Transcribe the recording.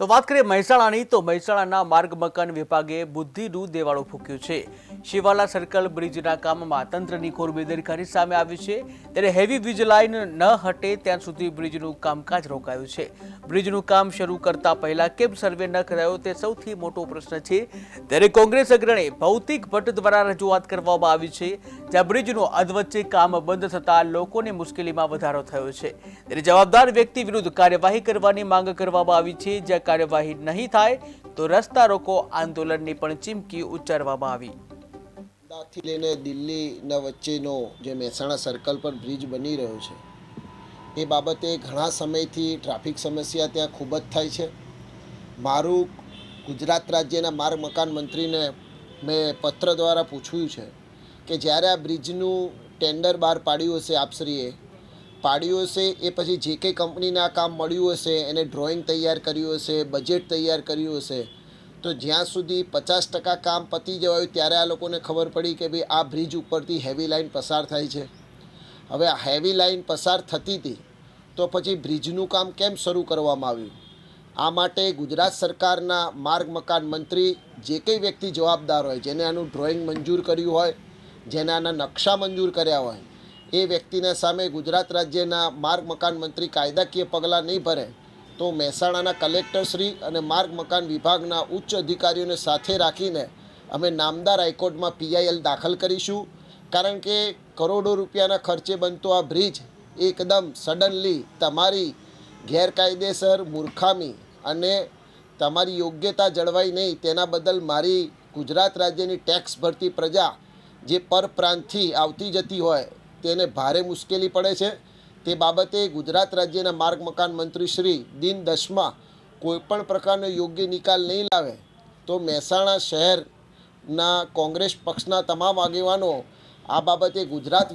તો વાત કરીએ મહેસાણાની, તો મહેસાણાના માર્ગ મકાન વિભાગે બુદ્ધિનું દેવાળું ફૂક્યું છે. શિવાલા સર્કલ બ્રિજના કામમાં તંત્રની કોર બેદરકારી સામે આવી છે. ત્યારે હેવી વીજ લાઇન ન હટે ત્યાં સુધી બ્રિજનું કામકાજ રોકાયું છે. બ્રિજનું કામ શરૂ કરતા પહેલા કેમ સર્વે ન કરાયો તે સૌથી મોટો પ્રશ્ન છે. ત્યારે કોંગ્રેસ અગ્રણી ભૌતિક ભટ્ટ દ્વારા રજૂઆત કરવામાં આવી છે. જ્યાં બ્રિજનું અધવચ્ચે કામ બંધ થતાં લોકોની મુશ્કેલીમાં વધારો થયો છે. ત્યારે જવાબદાર વ્યક્તિ વિરુદ્ધ કાર્યવાહી કરવાની માંગ કરવામાં આવી છે. જ્યાં કાર્યવાહી નહીં થાય તો રસ્તા રોકો આંદોલનની પણ ચીમકી ઉચ્ચારવામાં આવી. અમદાવાદથી લઈને દિલ્હીના વચ્ચેનો જે મહેસાણા સર્કલ પર બ્રિજ બની રહ્યો છે, એ બાબતે ઘણા સમયથી ટ્રાફિક સમસ્યા ત્યાં ખૂબ જ થાય છે. મારું ગુજરાત રાજ્યના માર્ગ મકાન મંત્રીને મેં પત્ર દ્વારા પૂછ્યું છે કે જ્યારે આ બ્રિજનું ટેન્ડર બહાર પાડ્યું હશે આપશ્રીએ પાડ્યું હશે, એ પછી જે કંઈ કંપનીને આ કામ મળ્યું હશે, એને ડ્રોઈંગ તૈયાર કર્યું હશે બજેટ તૈયાર કર્યું હશે, તો જ્યાં સુધી પચાસ ટકા કામ પતી જવાયું ત્યારે આ લોકોને ખબર પડી કે ભાઈ આ બ્રિજ ઉપરથી હેવી લાઇન પસાર થાય છે. હવે આ હેવી લાઇન પસાર થતી હતી, તો પછી બ્રિજનું કામ કેમ શરૂ કરવામાં આવ્યું? આ માટે ગુજરાત સરકારના માર્ગ મકાન મંત્રી જે કંઈ વ્યક્તિ જવાબદાર હોય, જેને આનું ડ્રોઈંગ મંજૂર કર્યું હોય, જેને આના નકશા મંજૂર કર્યા હોય એ વ્યક્તિના સામે ગુજરાત રાજ્યના માર્ગ મકાન મંત્રી કાયદાકીય પગલાં નહીં ભરે, તો મહેસાણાના કલેક્ટરશ્રી અને માર્ગ મકાન વિભાગના ઉચ્ચ અધિકારીઓને સાથે રાખીને અમે નામદાર હાઈકોર્ટમાં પીઆઈએલ દાખલ કરીશું. કારણ કે કરોડો રૂપિયાના ખર્ચે બનતો આ બ્રિજ એકદમ સડનલી તમારી ગેરકાયદેસર, મૂર્ખામી અને તમારી યોગ્યતા જળવાઈ નહીં તેના બદલ મારી ગુજરાત રાજ્યની ટેક્સ ભરતી પ્રજા જે પરપ્રાંતથી આવતી જતી હોય તેને ભારે મુશ્કેલી પડે છે. તે બાબતે ગુજરાત રાજ્યના માર્ગ મકાન મંત્રી શ્રી દિન દસમાં કોઈપણ પ્રકારનો યોગ્ય નિકાલ નહીં લાવે તો મહેસાણા શહેરના કોંગ્રેસ પક્ષના તમામ આગેવાનો આ બાબતે ગુજરાત